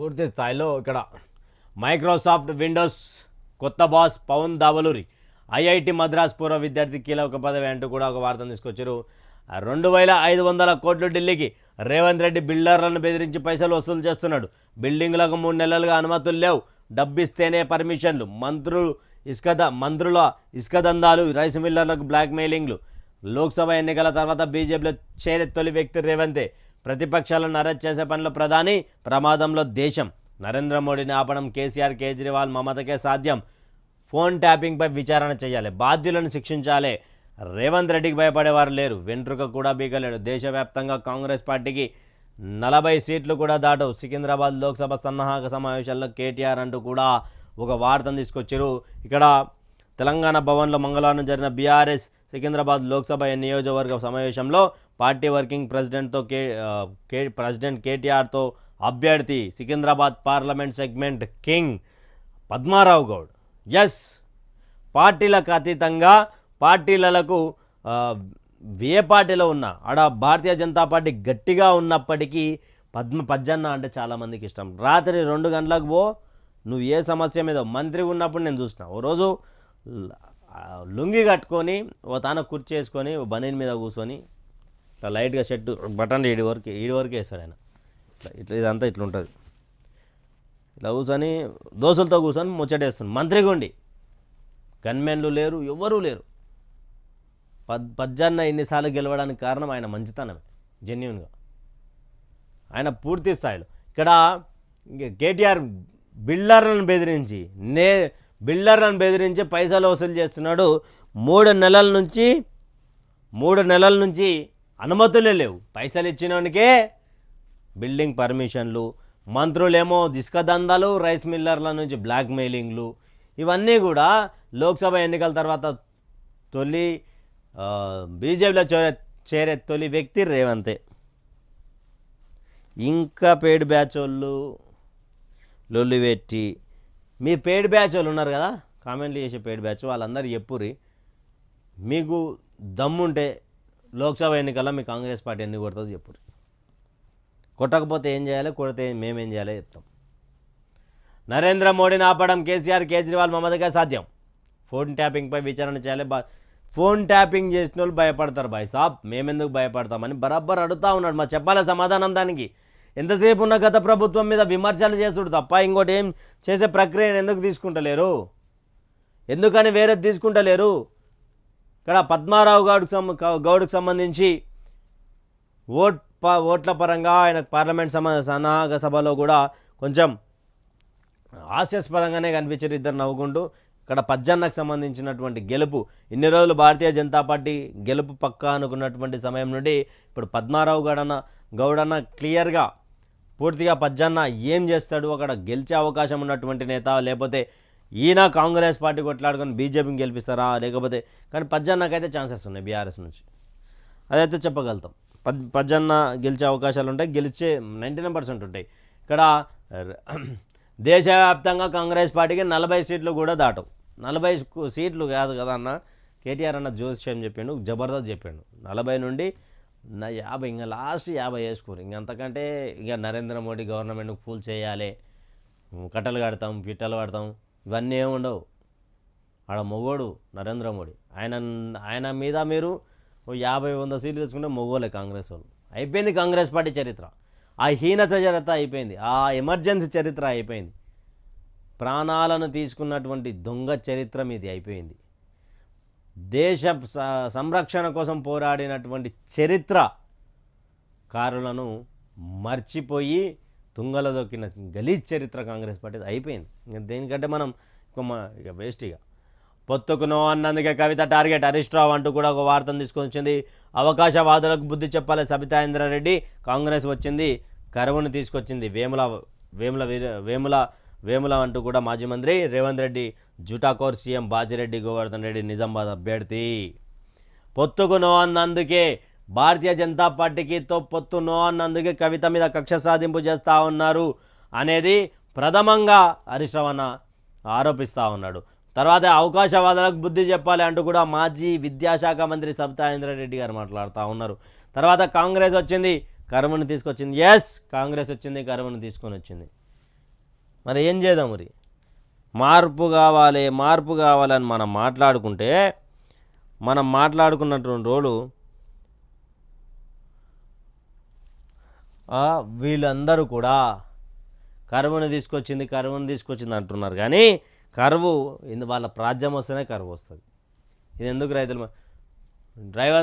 పూర్తి స్థాయిలో ఇక్కడ మైక్రోసాఫ్ట్ విండోస్ కొత్త బాస్ పవన్ దావలూరి ఐఐటి మద్రాస్ పూర్వ విద్యార్థి కీలక పదవి అంటూ కూడా ఒక వార్తను తీసుకొచ్చారు. రెండు వేల ఐదు వందల కోట్లు ఢిల్లీకి రేవంత్ రెడ్డి బిల్డర్లను బెదిరించి పైసలు వసూలు చేస్తున్నాడు. బిల్డింగ్లకు మూడు నెలలుగా అనుమతులు లేవు. డబ్బిస్తేనే పర్మిషన్లు. మంత్రులు ఇసుక ద- మంత్రుల ఇసుక దందాలు రైస్ మిల్లర్లకు బ్లాక్ మెయిలింగ్లు లోక్సభ ఎన్నికల తర్వాత బీజేపీలో చేరే తొలి వ్యక్తి రేవంతే. ప్రతిపక్షాలను అరెస్ట్ చేసే పనిలో ప్రధాని ప్రమాదంలో దేశం. నరేంద్ర మోడీని ఆపడం కేసీఆర్ కేజ్రీవాల్ మమతకే సాధ్యం. ఫోన్ ట్యాపింగ్పై విచారణ చేయాలి. బాధ్యులను శిక్షించాలి. రేవంత్ రెడ్డికి భయపడేవారు లేరు. వెంట్రుక కూడా బీగలేడు. దేశవ్యాప్తంగా కాంగ్రెస్ పార్టీకి నలభై సీట్లు కూడా దాటవు. సికింద్రాబాద్ లోక్సభ సన్నాహక సమావేశాల్లో కేటీఆర్ అంటూ కూడా ఒక వార్తను తీసుకొచ్చారు. ఇక్కడ తెలంగాణ భవన్లో మంగళవారం జరిగిన బీఆర్ఎస్ సికింద్రాబాద్ లోక్సభ నియోజకవర్గ సమావేశంలో పార్టీ వర్కింగ్ ప్రెసిడెంట్తో కే కే ప్రెసిడెంట్ కేటీఆర్తో అభ్యర్థి Secunderabad parliament segment king Padmarao Goud. Yes పార్టీలకు అతీతంగా పార్టీలకు ఏ పార్టీలో ఉన్నా ఆడ భారతీయ జనతా పార్టీ గట్టిగా ఉన్నప్పటికీ పద్మ పద్జన్న అంటే చాలామందికి ఇష్టం. రాత్రి రెండు గంటలకు పో నువ్వు ఏ సమస్య మీద మంత్రి ఉన్నప్పుడు నేను చూసిన. ఓ రోజు లుంగి కట్టుకొని ఓ తాన కుర్చీ వేసుకొని ఓ బనీన్ మీద కూర్చొని ఇట్లా లైట్గా షర్టు బటన్ ఈడి వరకు ఈడి వరకు వేస్తాడు ఆయన. ఇట్లా ఇట్లా ఇదంతా ఇట్లా ఉంటుంది. ఇట్లా కూర్చొని దోశలతో కూర్చొని ముచ్చటేస్తుంది మంత్రిగుండి గన్మెన్లు లేరు ఎవ్వరూ లేరు. పద్ పజ్జన్న ఎన్నిసార్లు గెలవడానికి కారణం ఆయన మంచితనమే జెన్యున్గా. ఆయన పూర్తి స్థాయిలో. ఇక్కడ ఇంక కేటీఆర్ బిల్డర్లను బెదిరించి నే బిల్డర్లను బెదిరించి పైసలు వసూలు చేస్తున్నాడు. మూడు నెలల నుంచి మూడు నెలల నుంచి అనుమతులే లేవు. పైసలు ఇచ్చినోనికే బిల్డింగ్ పర్మిషన్లు మంత్రులేమో దిస్క దందాలు రైస్ మిల్లర్ల నుంచి బ్లాక్ మెయిలింగ్లు ఇవన్నీ కూడా లోక్సభ ఎన్నికల తర్వాత తొలి బీజేపీలో చేరే చేరే తొలి వ్యక్తి రేవంతే. ఇంకా పేడ్ బ్యాచ్ వాళ్ళు లొల్లి పెట్టి మీ పేడ్ బ్యాచ్ వాళ్ళు ఉన్నారు కదా? కామెంట్లు చేసే పేడ్ బ్యాచ్ వాళ్ళందరూ చెప్పుర్రి. మీకు దమ్ముంటే లోక్సభ ఎన్నికల్లో మీ కాంగ్రెస్ పార్టీ ఎన్ని కొడుతుందో చెప్పుర్రి. కొట్టకపోతే ఏం చేయాలి? కొడితే మేమేం చేయాలో చెప్తాం. నరేంద్ర మోడీని ఆపడం కేసీఆర్ కేజ్రీవాల్ మమతగా సాధ్యం. ఫోన్ ట్యాపింగ్పై విచారణ చేయాలి. బా ఫోన్ ట్యాపింగ్ చేసిన వాళ్ళు భయపడతారు. బాయ్ సాబ్ మేమెందుకు భయపడతామని బరాబర్ అడుగుతా ఉన్నాడు. మా చెప్పాలి సమాధానం దానికి? ఎంతసేపు ఉన్న గత ప్రభుత్వం మీద విమర్శలు చేసుడు తప్ప ఇంకోటి ఏం చేసే ప్రక్రియను ఎందుకు తీసుకుంటలేరు? ఎందుకని వేరేది తీసుకుంటలేరు? ఇక్కడ పద్మారావు గౌడ్కి సంబ గౌడ్కి సంబంధించి ఓట్ ప ఓట్ల పరంగా ఆయన పార్లమెంట్ సమ సన్నాహక సభలో కూడా కొంచెం హాస్యాస్పదంగానే కనిపించారు ఇద్దరు నవ్వుకుంటూ. ఇక్కడ పజ్జన్నకు సంబంధించినటువంటి గెలుపు. ఇన్ని రోజులు భారతీయ జనతా పార్టీ గెలుపు పక్కా అనుకున్నటువంటి సమయం నుండి ఇప్పుడు పద్మారావు గడన గౌడన్న క్లియర్గా పూర్తిగా పజ్జన్న ఏం చేస్తాడు? అక్కడ గెలిచే అవకాశం ఉన్నటువంటి నేత లేకపోతే ఈయన కాంగ్రెస్ పార్టీ కొట్లాడుకొని బీజేపీని గెలిపిస్తారా? లేకపోతే కానీ పజ్జన్నకైతే ఛాన్సెస్ ఉన్నాయి బీఆర్ఎస్ నుంచి. అదైతే చెప్పగలుగుతాం. పద్ పజ్జన్న గెలిచే అవకాశాలు ఉంటాయి గెలిచే నైంటీ నైన్ పర్సెంట్ ఉంటాయి. ఇక్కడ దేశవ్యాప్తంగా కాంగ్రెస్ పార్టీకి నలభై సీట్లు కూడా దాటవు. నలభై సీట్లు కాదు కదా అన్న? కేటీఆర్ అన్న జోస్యం చెప్పిండు జబర్దస్త్ చెప్పిండు. నలభై నుండి నా యాభై ఇంకా లాస్ట్ యాభై వేసుకోరు. ఇంకంతకంటే ఇక నరేంద్ర మోడీ గవర్నమెంట్కి పూల్ చేయాలి కట్టలు కడతాం పిట్టలు కడతాం ఇవన్నీ ఏమి ఉండవు. ఆడ మొగోడు నరేంద్ర మోడీ. ఆయన ఆయన మీద మీరు ఓ యాభై వంద సీట్లు తెచ్చుకుంటే మొగోలే కాంగ్రెస్ వాళ్ళు. అయిపోయింది కాంగ్రెస్ పార్టీ చరిత్ర. ఆ హీనత చరిత్ర అయిపోయింది. ఆ ఎమర్జెన్సీ చరిత్ర అయిపోయింది. ప్రాణాలను తీసుకున్నటువంటి దొంగ చరిత్ర మీది అయిపోయింది. దేశ సంరక్షణ కోసం పోరాడినటువంటి చరిత్ర కారులను మర్చిపోయి తుంగల దొక్కిన గలీజ్ చరిత్ర కాంగ్రెస్ పార్టీ అయిపోయింది. ఇంకా దేనికంటే మనం ఇక ఇక వేస్ట్ ఇక. పొత్తుకునో అన్నందుకే కవిత టార్గెట్ హరీష్ రావు అంటూ కూడా ఒక వార్తను తీసుకొని వచ్చింది. అవకాశవాదులకు బుద్ధి చెప్పాలి సబితాయింద్రారెడ్డి. కాంగ్రెస్ వచ్చింది కరువును తీసుకొచ్చింది వేముల వేముల వీర- వేముల వేముల అంటూ కూడా మాజీ మంత్రి రేవంత్ రెడ్డి జుటాకోర్ సీఎం బాజిరెడ్డి గోవర్ధన్ రెడ్డి నిజామాబాద్ అభ్యర్థి. పొత్తుకు నో అన్నందుకే భారతీయ జనతా పార్టీకి తో పొత్తు నో అన్నందుకే కవిత మీద కక్ష సాధింపు చేస్తూ ఉన్నారు అనేది ప్రథమంగా హరీష్ రవణ ఆరోపిస్తూ ఉన్నాడు. తర్వాత అవకాశవాదాలకు బుద్ధి చెప్పాలి అంటూ కూడా మాజీ విద్యాశాఖ మంత్రి సబితా గారు మాట్లాడుతూ ఉన్నారు. తర్వాత కాంగ్రెస్ వచ్చింది కరువును తీసుకొచ్చింది. ఎస్ కాంగ్రెస్ వచ్చింది కరువును తీసుకొని వచ్చింది. మరి ఏం చేద్దాం మరి? మార్పు కావాలి మార్పు కావాలని మనం మాట్లాడుకుంటే మనం మాట్లాడుకున్నటువంటి రోజు వీళ్ళందరూ కూడా కరువును తీసుకొచ్చింది కరువును తీసుకొచ్చింది అంటున్నారు. కానీ కరువు ఇందు వాళ్ళ ప్రాజ్యం వస్తేనే కరువు వస్తుంది. ఇది ఎందుకు రైతులు డ్రైవర్